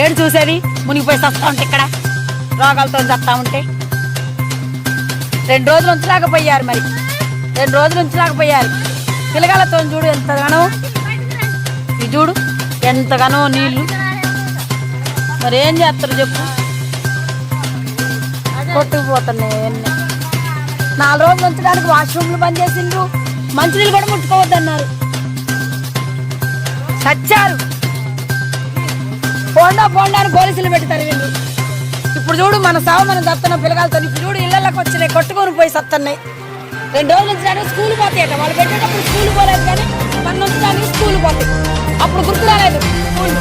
ఏడు చూసేది? మునిగిపోయి సస్తా ఉంటే ఇక్కడ. రోగాలతో చస్తా ఉంటే. రెండు రోజులు ఉంచలేకపోయారు మరి. రెండు రోజులు ఉంచలేకపోయారు పిల్లగాలతో చూడు ఎంతగానో. ఇది చూడు ఎంతగానో నీళ్ళు మరి ఏం చేస్తారు చెప్పు? కొట్టుకుపోతున్నాయి నాలుగు రోజులు ఉంచడానికి వాష్రూమ్లు బంద్ చేసిండ్రు. మంచినీళ్ళు కూడా ముట్టుకోవద్దన్నారు. చచ్చారు పోండా పోండా అని పోలీసులు పెడతారు వీళ్ళు. ఇప్పుడు చూడు మన సావు మనం చస్తున్న పిల్లగాలతో ఇప్పుడు చూడు ఇళ్ళకి వచ్చినాయి కొట్టుకొని పోయి సత్తున్నాయి. రెండు రోజులు ఉంచడానికి స్కూల్ పోతాయట. వాళ్ళు పెట్టేటప్పుడు స్కూల్ పోలేదు కానీ మన కానీ స్కూల్ పోతాయి. అప్పుడు గుర్తు రాలేదు స్కూల్